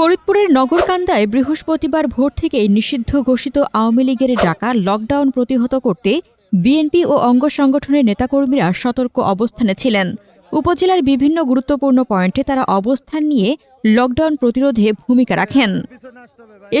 ফরিদপুরের নগরকান্দায় বৃহস্পতিবার ভোর থেকেই নিষিদ্ধ ঘোষিত আওয়ামী লীগের ডাকা লকডাউন প্রতিহত করতে বিএনপি ও অঙ্গ সংগঠনের নেতাকর্মীরা সতর্ক অবস্থানে ছিলেন। উপজেলার বিভিন্ন গুরুত্বপূর্ণ পয়েন্টে তারা অবস্থান নিয়ে লকডাউন প্রতিরোধে ভূমিকা রাখেন।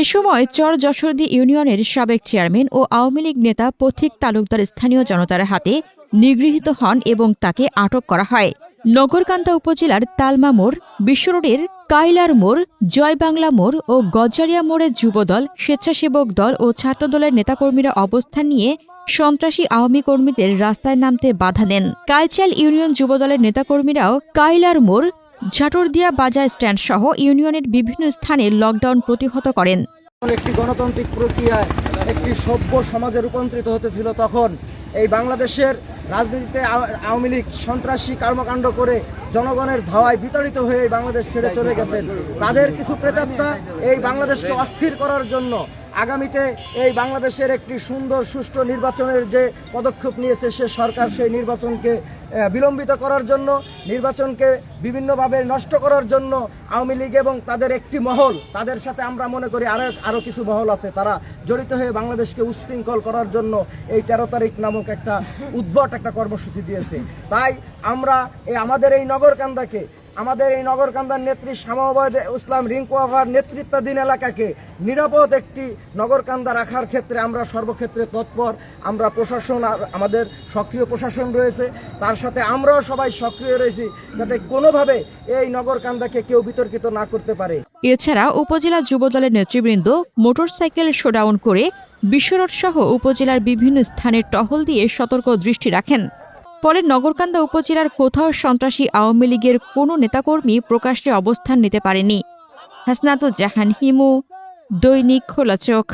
এ সময় চর যশোরদী ইউনিয়নের সাবেক চেয়ারম্যান ও আওয়ামী লীগ নেতা পথিক তালুকদার স্থানীয় জনতার হাতে নিগৃহীত হন এবং তাকে আটক করা হয়। নগরকান্দা উপজেলার তালমা মোড় বিশ্ব রোডের কাইলার মোড় জয় বাংলা মোড় ও গজারিয়া মোড়ের যুবদল, স্বেচ্ছাসেবক দল ও ছাত্রদলের নেতাকর্মীরা অবস্থান নিয়ে সন্ত্রাসী আওয়ামী কর্মীদের রাস্তায় নামতে বাধা দেন। কাইচাল ইউনিয়ন যুবদলের নেতাকর্মীরাও কাইলার মোড়, ঝাটরদিয়া বাজার স্ট্যান্ড সহ ইউনিয়নের বিভিন্ন স্থানে লকডাউন প্রতিহত করেন। একটি গণতান্ত্রিক প্রক্রিয়ায় একটি সভ্য সমাজে রূপান্তরিত হতেছিল, তখন এই বাংলাদেশের রাজনীতিতে আওয়ামী লীগ সন্ত্রাসী কর্মকাণ্ড করে জনগণের ধাওয়ায় বিতাড়িত হয়ে বাংলাদেশ ছেড়ে চলে গেছেন। তাদের কিছু প্রেতাত্মা এই বাংলাদেশকে অস্থির করার জন্য আগামীতে এই বাংলাদেশের একটি সুন্দর, সুষ্ঠু নির্বাচনের যে পদক্ষেপ নিয়েছে সে সরকার সেই নির্বাচনকে বিলম্বিত করার জন্য, নির্বাচনকে বিভিন্নভাবে নষ্ট করার জন্য আওয়ামী লীগ এবং তাদের একটি মহল, তাদের সাথে আমরা মনে করি আরও আরও কিছু মহল আছে। তারা জড়িত হয়ে বাংলাদেশকে উচ্ছৃঙ্খল করার জন্য এই তেরো তারিখ নামক একটা উদ্ভট একটা কর্মসূচি দিয়েছে। তাই আমরা এই আমাদের এই নগরকান্দাকে আমাদের এই নগরকান্দার নেত্রী শ্যামাবাদ ইসলাম রিঙ্কু আভার নেতৃত্বাধীন এলাকাকে নিরাপদ একটি নগরকান্দা রাখার ক্ষেত্রে আমরা সর্বক্ষেত্রে তৎপর, আমরা প্রশাসন আমাদের সক্রিয় প্রশাসন রয়েছে। তার সাথে আমরাও সবাই সক্রিয় রয়েছি যাতে কোনোভাবে এই নগরকান্দাকে কেউ বিতর্কিত না করতে পারে। এছাড়া উপজেলা যুবদলের নেতৃবৃন্দ মোটরসাইকেল শোডাউন করে বিশ্বরোড সহ উপজেলার বিভিন্ন স্থানে টহল দিয়ে সতর্ক দৃষ্টি রাখেন। ফলে নগরকান্দা উপজেলার কোথাও সন্ত্রাসী আওয়ামী লীগের কোনো নেতাকর্মী প্রকাশ্যে অবস্থান নিতে পারেনি। হাসনাত জাহান হিমু, দৈনিক খোলা চোখ